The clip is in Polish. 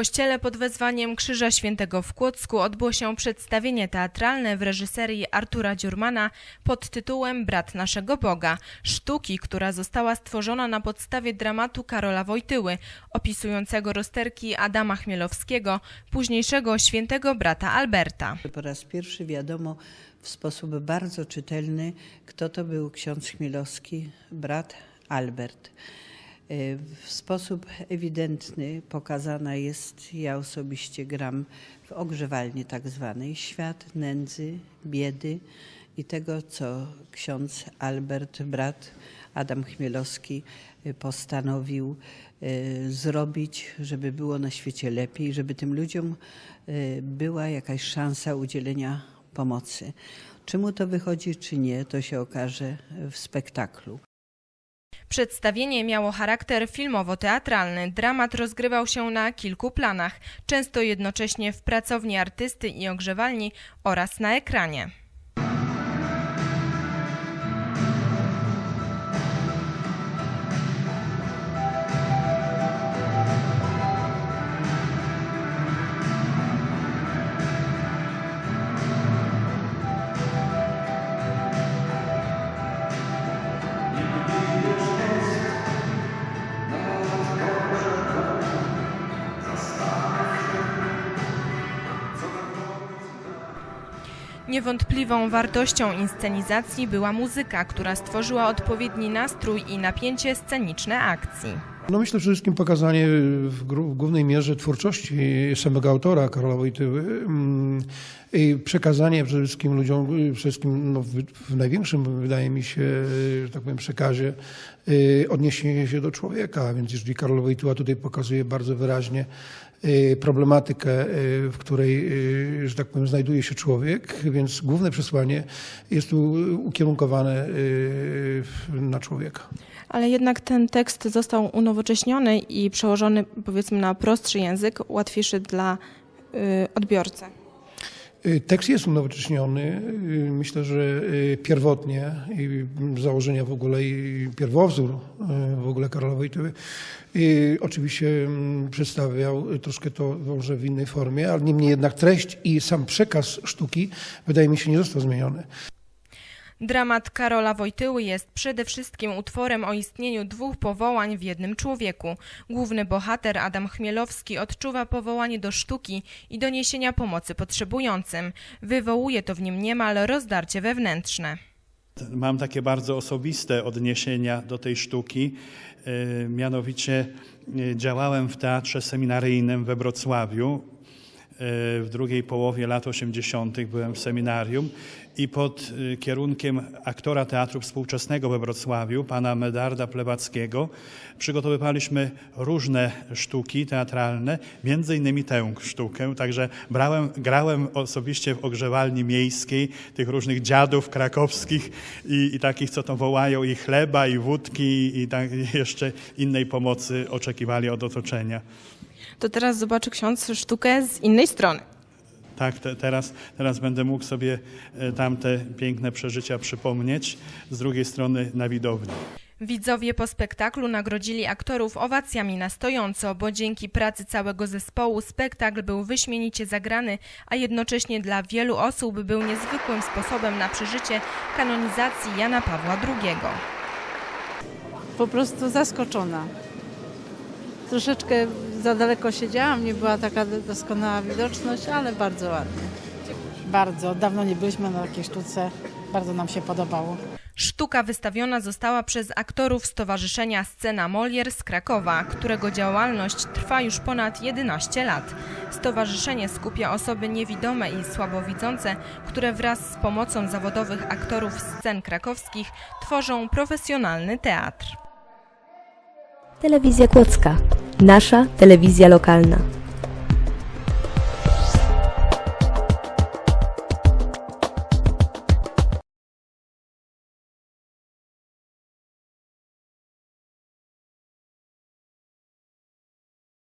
kościele pod wezwaniem Krzyża Świętego w Kłodzku odbyło się przedstawienie teatralne w reżyserii Artura Dziurmana pod tytułem Brat naszego Boga, sztuki, która została stworzona na podstawie dramatu Karola Wojtyły, opisującego rozterki Adama Chmielowskiego, późniejszego świętego brata Alberta. Po raz pierwszy wiadomo w sposób bardzo czytelny, kto to był ksiądz Chmielowski, brat Albert. E, W sposób ewidentny pokazana jest, ja osobiście gram w ogrzewalni tak zwanej, świat nędzy, biedy i tego, co ksiądz Albert, brat Adam Chmielowski e, postanowił e, zrobić, żeby było na świecie lepiej, żeby tym ludziom była jakaś szansa udzielenia pomocy. Czy mu to wychodzi, czy nie, to się okaże w spektaklu. Przedstawienie miało charakter filmowo-teatralny. Dramat rozgrywał się na kilku planach, często jednocześnie w pracowni artysty i ogrzewalni oraz na ekranie. Niewątpliwą wartością inscenizacji była muzyka, która stworzyła odpowiedni nastrój i napięcie sceniczne akcji. No myślę przede wszystkim pokazanie w, w głównej mierze twórczości samego autora Karola Wojtyły mm, i przekazanie przede wszystkim ludziom, y, wszystkim no, w, w największym wydaje mi się, y, że tak powiem, przekazie y, odniesienie się do człowieka, więc jeżeli Karol Wojtyła tutaj pokazuje bardzo wyraźnie problematykę, y, w której, y, że tak powiem, znajduje się człowiek, więc główne przesłanie jest tu ukierunkowane y, na człowieka. Ale jednak ten tekst został unowocześniony i przełożony powiedzmy na prostszy język, łatwiejszy dla y, odbiorcy. Y, Tekst jest unowocześniony. Y, Myślę, że y, pierwotnie i założenia w ogóle i pierwowzór w ogóle Karola Wojtyły oczywiście mm, przedstawiał troszkę to może w innej formie, ale niemniej jednak treść i sam przekaz sztuki wydaje mi się nie został zmieniony. Dramat Karola Wojtyły jest przede wszystkim utworem o istnieniu dwóch powołań w jednym człowieku. Główny bohater Adam Chmielowski odczuwa powołanie do sztuki i do niesienia pomocy potrzebującym. Wywołuje to w nim niemal rozdarcie wewnętrzne. Mam takie bardzo osobiste odniesienia do tej sztuki. E, Mianowicie e, działałem w teatrze seminaryjnym we Wrocławiu. W drugiej połowie lat 80. byłem w seminarium i pod e, kierunkiem aktora teatru współczesnego we Wrocławiu, pana Medarda Plebackiego, przygotowywaliśmy różne sztuki teatralne, między innymi tę sztukę. Także brałem, grałem osobiście w ogrzewalni miejskiej tych różnych dziadów krakowskich i, i takich, co to wołają i chleba, i wódki, i tak jeszcze innej pomocy oczekiwali od otoczenia. To teraz zobaczy ksiądz sztukę z innej strony. Tak, te, teraz, teraz będę mógł sobie e, tamte piękne przeżycia przypomnieć. Z drugiej strony na widowni. Widzowie po spektaklu nagrodzili aktorów owacjami na stojąco, bo dzięki pracy całego zespołu spektakl był wyśmienicie zagrany, a jednocześnie dla wielu osób był niezwykłym sposobem na przeżycie kanonizacji Jana Pawła II. po prostu zaskoczona. Troszeczkę za daleko siedziałam, nie była taka doskonała widoczność, ale bardzo ładnie. Bardzo. Dawno nie byliśmy na takiej sztuce. Bardzo nam się podobało. Sztuka wystawiona została przez aktorów Stowarzyszenia Scena Molière z Krakowa, którego działalność trwa już ponad 11 lat. Stowarzyszenie skupia osoby niewidome i słabowidzące, które wraz z pomocą zawodowych aktorów scen krakowskich tworzą profesjonalny teatr. Telewizja Kłodzka. Nasza telewizja lokalna.